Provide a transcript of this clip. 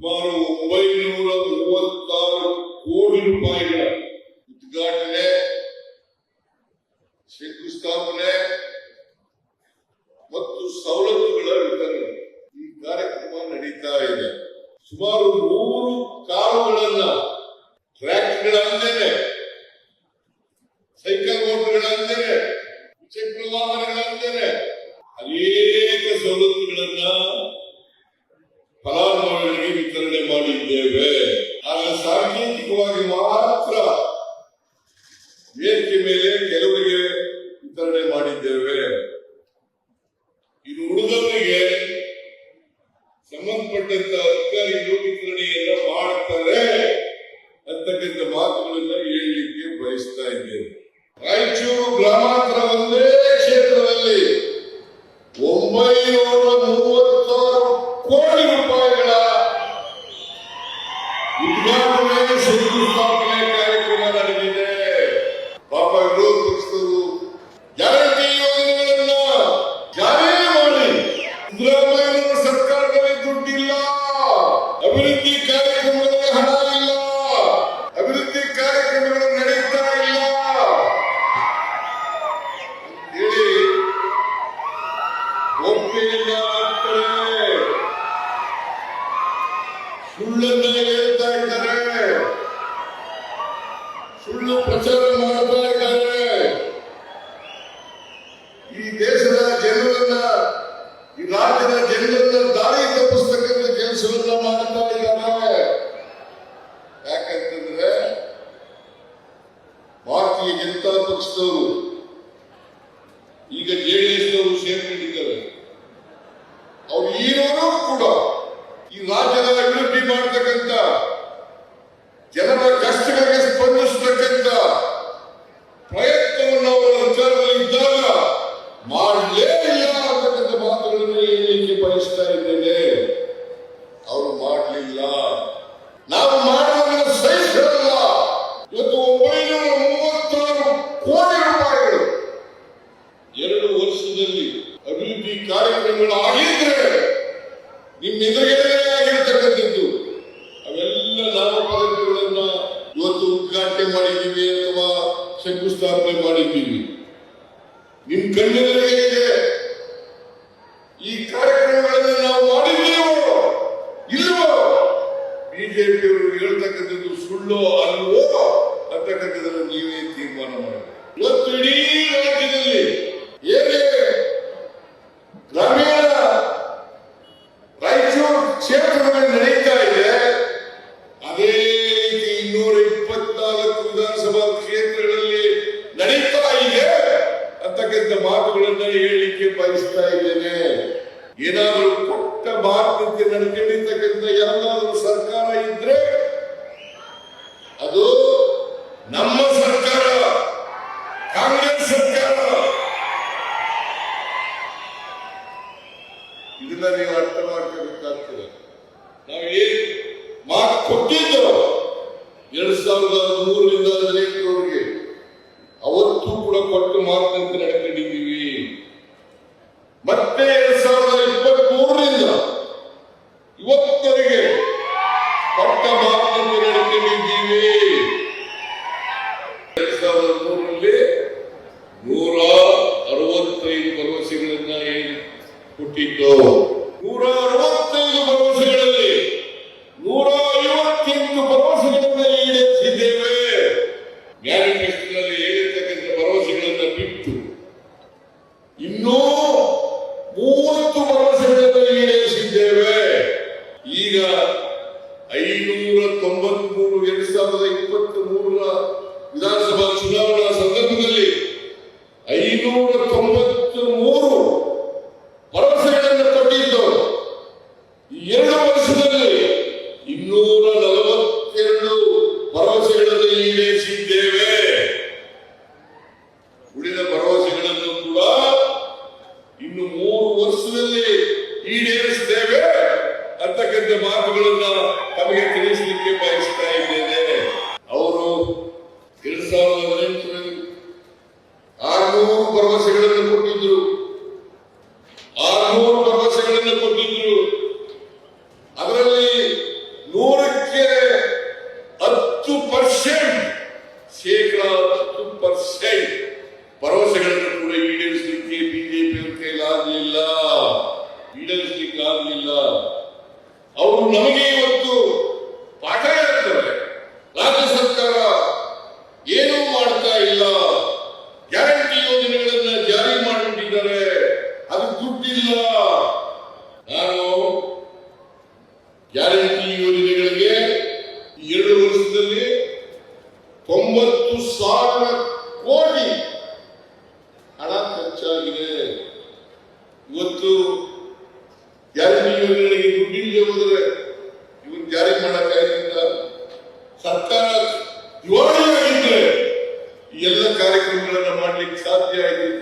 ಸುಮಾರು ಒಂಬೈನೂರ ಮೂವತ್ತಾರು ಕೋಟಿ ರೂಪಾಯಿಗಳ ಉದ್ಘಾಟನೆ, ಶಂಕುಸ್ಥಾಪನೆ ಮತ್ತು ಸವಲತ್ತುಗಳ ವಿತರಣೆ ಈ ಕಾರ್ಯಕ್ರಮ ನಡೀತಾ ಇದೆ. ಸುಮಾರು ಮೂರು ಕಾರುಗಳನ್ನ ಸಂಬಂಧಪಟ್ಟಂತ ಅಧಿಕಾರಿಗಳು ವಿತರಣೆಯನ್ನ ಮಾಡ್ತಾರೆ ಅಂತಕ್ಕಂಥ ಮಾತುಗಳನ್ನ ಹೇಳಲಿಕ್ಕೆ ಬಯಸ್ತಾ ಇದ್ದೇನೆ. ರಾಯಚೂರು ಗ್ರಾಮಾಂತರ ಒಂದೇ ಈ ದೇಶದ ಜನರನ್ನ, ಈ ರಾಜ್ಯದ ಜನರನ್ನ ದಾರಿ ತಪ್ಪಿಸ್ತಕ್ಕಂಥ ಕೆಲಸವನ್ನ ಮಾಡ್ತಾ ಇದ್ದಾರೆ ಯಾಕಂತಂದ್ರೆ, ಭಾರತೀಯ ಜನತಾ ಪಕ್ಷದವರು ವರ್ಷದಲ್ಲಿ ಅಭಿವೃದ್ಧಿ ಕಾರ್ಯಕ್ರಮಗಳು ಆಗಿದ್ರೆ ನಿಮ್ಮ ಎದುರುಗಡೆ ಆಗಿರ್ತಕ್ಕಂಥದ್ದು. ಅವೆಲ್ಲ ನಾಮಫಲಕಗಳನ್ನ ಇವತ್ತು ಉದ್ಘಾಟನೆ ಮಾಡಿದ್ದೀವಿ ಅಥವಾ ಶಂಕುಸ್ಥಾಪನೆ ಮಾಡಿದ್ದೀವಿ. ನಿಮ್ ಕಣ್ಣೆದುರಿಗೆ ಇದೆ. ಈ ಕಾರ್ಯಕ್ರಮಗಳನ್ನು ನಾವು ಮಾಡಿದ್ದೀವೋ ಇಲ್ವೋ ಬಿಜೆಪಿಯವರು ಹೇಳ್ತಕ್ಕಂಥದ್ದು ಸುಳ್ಳೋ ಅಲ್ವೋ ಅಂತಕ್ಕಂಥದ್ದನ್ನು ನೀವೇ ತೀರ್ಮಾನ ಮಾಡಿ. ಇವತ್ತು ಕ್ಷೇತ್ರದಲ್ಲಿ ನಡೀತಾ ಇದೆ. ಅದೇ ರೀತಿ ಇನ್ನೂರ ಇಪ್ಪತ್ನಾಲ್ಕು ವಿಧಾನಸಭಾ ಕ್ಷೇತ್ರಗಳಲ್ಲಿ ನಡೀತಾ ಇದೆ ಅಂತಕ್ಕಂಥ ಮಾತುಗಳನ್ನ ಹೇಳಲಿಕ್ಕೆ ಬಯಸ್ತಾ ಇದ್ದೇನೆ. ಏನಾದರೂ ಕೊಟ್ಟ ಭಾರತಕ್ಕೆ ನಡ್ಕೊಂಡಿರ್ತಕ್ಕಂಥ ಎಲ್ಲಾದರೂ ಸರ್ಕಾರ ಇದ್ರೆ ಅದು ನಮ್ಮ ಸರ್ಕಾರ ಕಾಂಗ್ರೆಸ್ ಸರ್ಕಾರ ಇದನ್ನ ನೀವು ಅರ್ಥ ಮಾಡ್ಕೋಬೇಕಾಗ್ತದೆ. ನಾವು ಏನ್ ಮಾತು ಕೊಟ್ಟಿದ್ದು ಎರಡ್ ಸಾವಿರದ ಮೂರರಿಂದ ಹದಿನೆಂಟರವರೆಗೆ ಅವತ್ತು ಕೂಡ ಕೊಟ್ಟು ಮಾತಿನಂತೆ ನಡ್ಕೊಂಡಿದ್ದೀವಿ. ಮತ್ತೆ ಎರಡ್ ಸಾವಿರದ ಇಪ್ಪತ್ತ್ ಮೂರರಿಂದ ಇವತ್ತವರೆಗೆ ಕೊಟ್ಟ ಮಾತಿನಂತೆ ನಡ್ಕೊಂಡಿದ್ದೀವಿ. ಎರಡ್ ಸಾವಿರದ ಮೂರರಲ್ಲಿ ನೂರ ಅರವತ್ತೈದು ಭರವಸೆಗಳನ್ನ ಏನು ಕೊಟ್ಟಿದ್ದು ಇನ್ನೂರ ನಲವತ್ತೆರಡು ಈಡೇರಿಸಿದ್ದೇವೆ. ಉಳಿದ ಇನ್ನು ಮೂರು ವರ್ಷದಲ್ಲಿ ಈಡೇರಿಸಿದ್ದೇವೆ ಅಂತಕ್ಕಂಥ ಮಾತುಗಳನ್ನ ತಮಗೆ ಇದ್ದೇನೆ. ಅವರು ಎರಡ್ ಸಾವಿರದ ಹದಿನೆಂಟರಲ್ಲಿ ಆರ್ನೂರು ಭರವಸೆಗಳನ್ನು ಪರ್ಸೆಂಟ್ ಶೇಕಡ ಹತ್ತು ಪರ್ಸೆಂಟ್ ಭರವಸೆಗಳನ್ನು ಕೂಡ ಈಡೇರಿಸಲಿಕ್ಕೆ ಬಿಜೆಪಿಯವ್ರ ಕೈಲಾಗಲಿಲ್ಲ ಈಡೇರಿಸಲಿಕ್ಕೆ ಆಗಲಿಲ್ಲ. ಅವರು ನಮಗೆ ಇವತ್ತು ಪಾಠ ಹೇಳ್ತಾರೆ. ರಾಜ್ಯ ಸರ್ಕಾರ ಏನೂ ಮಾಡ್ತಾ ಇಲ್ಲ. ಗ್ಯಾರಂಟಿ ಯೋಜನೆಗಳನ್ನ ಜಾರಿ ಮಾಡಿಬಿಟ್ಟಿದ್ದಾರೆ. ಅದು ದುಡ್ಡಿಲ್ಲ. ಯೋಜನೆಗಳಿದ್ದರೆ ಎಲ್ಲ ಕಾರ್ಯಕ್ರಮಗಳನ್ನು ಮಾಡ್ಲಿಕ್ಕೆ ಸಾಧ್ಯ ಆಗಿದೆ